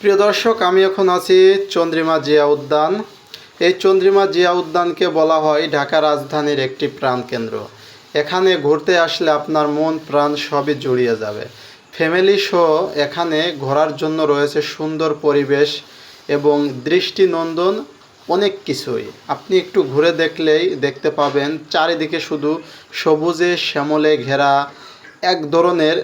প্রিয় দর্শক, আমি এখন আছি চন্দ্রিমা জিয়া উদ্যান। এই চন্দ্রিমা জিয়া উদ্যানকে বলা হয় ঢাকা রাজধানীর একটি প্রাণকেন্দ্র এখানে ঘুরতে আসলে আপনার মন, প্রাণ সবই জুড়িয়ে যাবে। ফ্যামিলি শো এখানে ঘোরার জন্য রয়েছে সুন্দর পরিবেশ এবং দৃষ্টিনন্দন অনেক কিছুই। আপনি একটু ঘুরে দেখলেই দেখতে পাবেন, চারিদিকে শুধু সবুজে শ্যামলে ঘেরা এক ধরনের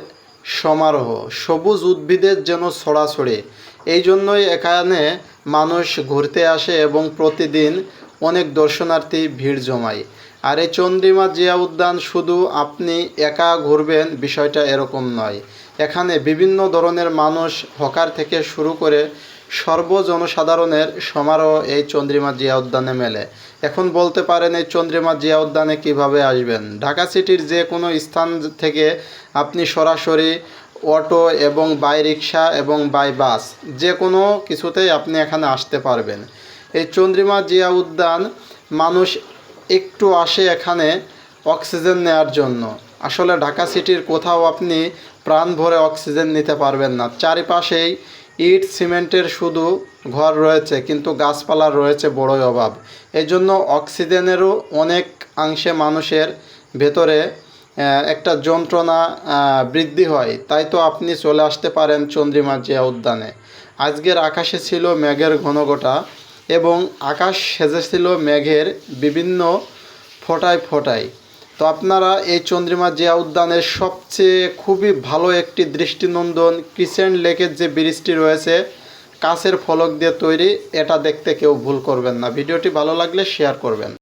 সমারোহ, সবুজ উদ্ভিদের যেন ছড়াছড়ি। এই জন্যই এখানে মানুষ ঘুরতে আসে এবং প্রতিদিন অনেক দর্শনার্থী ভিড় জমায়। আর এই চন্দ্রিমা জিয়া উদ্যান, শুধু আপনি একা ঘুরবেন, বিষয়টা এরকম নয়। এখানে বিভিন্ন ধরনের মানুষ হকার থেকে শুরু করে সর্বজনসাধারণের সমারোহ এই চন্দ্রিমা জিয়া উদ্যানে মেলে। এখন বলতে পারেন এই চন্দ্রিমা জিয়া উদ্যানে কীভাবে আসবেন? ঢাকা সিটির যে কোনো স্থান থেকে আপনি সরাসরি অটো এবং বাই রিক্সা এবং বাই বাস যে কোনো কিছুতেই আপনি এখানে আসতে পারবেন। এই চন্দ্রিমা জিয়া উদ্যান মানুষ একটু আসে এখানে অক্সিজেন নেওয়ার জন্য। আসলে ঢাকা সিটির কোথাও আপনি প্রাণ ভরে অক্সিজেন নিতে পারবেন না। চারিপাশেই ইট, সিমেন্টের শুধু ঘর রয়েছে, কিন্তু গাছপালার রয়েছে বড়ই অভাব। এই জন্য অক্সিজেনেরও অনেক অংশে মানুষের ভেতরে একটা যন্ত্রণা বৃদ্ধি হয়। তাই তো আপনি চলে আসতে পারেন চন্দ্রিমা জিয়া উদ্যানে। আজকের আকাশে ছিল মেঘের ঘনঘটা। এবং আকাশ সেজেছিল মেঘের বিভিন্ন ফোটায় ফোটায়। তো আপনারা এই চন্দ্রিমা জিয়া উদ্যানের সবচেয়ে খুবই ভালো একটি দৃষ্টিনন্দন ক্রিসেন্ট লেকের যে ব্রিজটি রয়েছে, কাছের ফলক দিয়ে তৈরি, এটা দেখতে কেউ ভুল করবেন না। ভিডিওটি ভালো লাগলে শেয়ার করবেন।